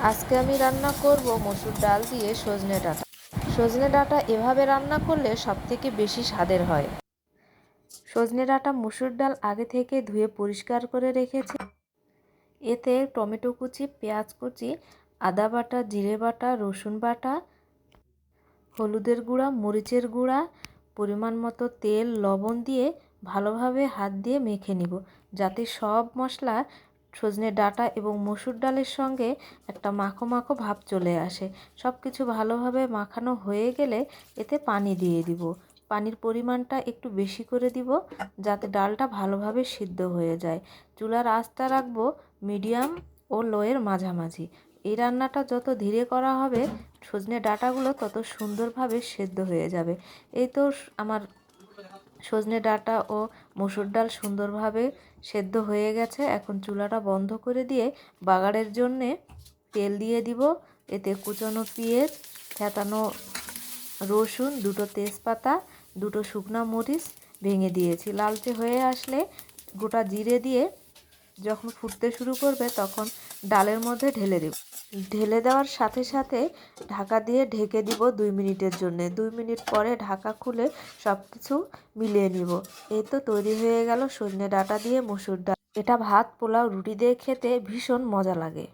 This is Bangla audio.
আজকে আমি রান্না করব মসুর ডাল দিয়ে সজনে ডাঁটা। সজনে ডাঁটা এভাবে রান্না করলে সব থেকে বেশি স্বাদের হয়। সজনে ডাঁটা মসুর ডাল আগে থেকে ধুয়ে পরিষ্কার করে রেখেছি। এতে টমেটো কুচি, পেঁয়াজ কুচি, আদা বাটা, জিরে বাটা, রসুন বাটা, হলুদের গুঁড়া, মরিচের গুঁড়া, পরিমাণ মতো তেল, লবণ দিয়ে ভালোভাবে হাত দিয়ে মেখে নিব। যাতে সব মশলা সজনে ডাঁটা এবং মসুর ডালের সঙ্গে একটা মাখো মাখো ভাব চলে আসে। সব কিছু ভালোভাবে মাখানো হয়ে গেলে এতে পানি দিয়ে দিব। পানির পরিমাণটা একটু বেশি করে দিব যাতে ডালটা ভালোভাবে সিদ্ধ হয়ে যায়। চুলার আঁচটা রাখব মিডিয়াম ও লোয়ের মাঝামাঝি। এই রান্নাটা যত ধীরে করা হবে, সজনে ডাটাগুলো তত সুন্দরভাবে সেদ্ধ হয়ে যাবে। এই তো আমার সজনে ডাঁটা ও মসুর ডাল সুন্দরভাবে সেদ্ধ হয়ে গেছে। এখন চুলাটা বন্ধ করে দিয়ে বাগারের জন্যে তেল দিয়ে দিব। এতে কুচানো পেঁয়াজ থেতানো রসুন, দুটো তেজপাতা, দুটো শুকনা মরিচ ভেঙে দিয়েছি। লালচে হয়ে আসলে গোটা জিরে দিয়ে যখন ফুটতে শুরু করবে তখন ডালের মধ্যে ঢেলে দেব। ঢেলে দেওয়ার সাথে সাথে ঢাকা দিয়ে ঢেকে দিব দুই মিনিটের জন্য। দুই মিনিট পরে ঢাকা খুলে সব কিছু মিলিয়ে নিব। এই তো তৈরি হয়ে গেল সজনে ডাটা দিয়ে মসুর ডাল। এটা ভাত, পোলাও, রুটি দিয়ে খেতে ভীষণ মজা লাগে।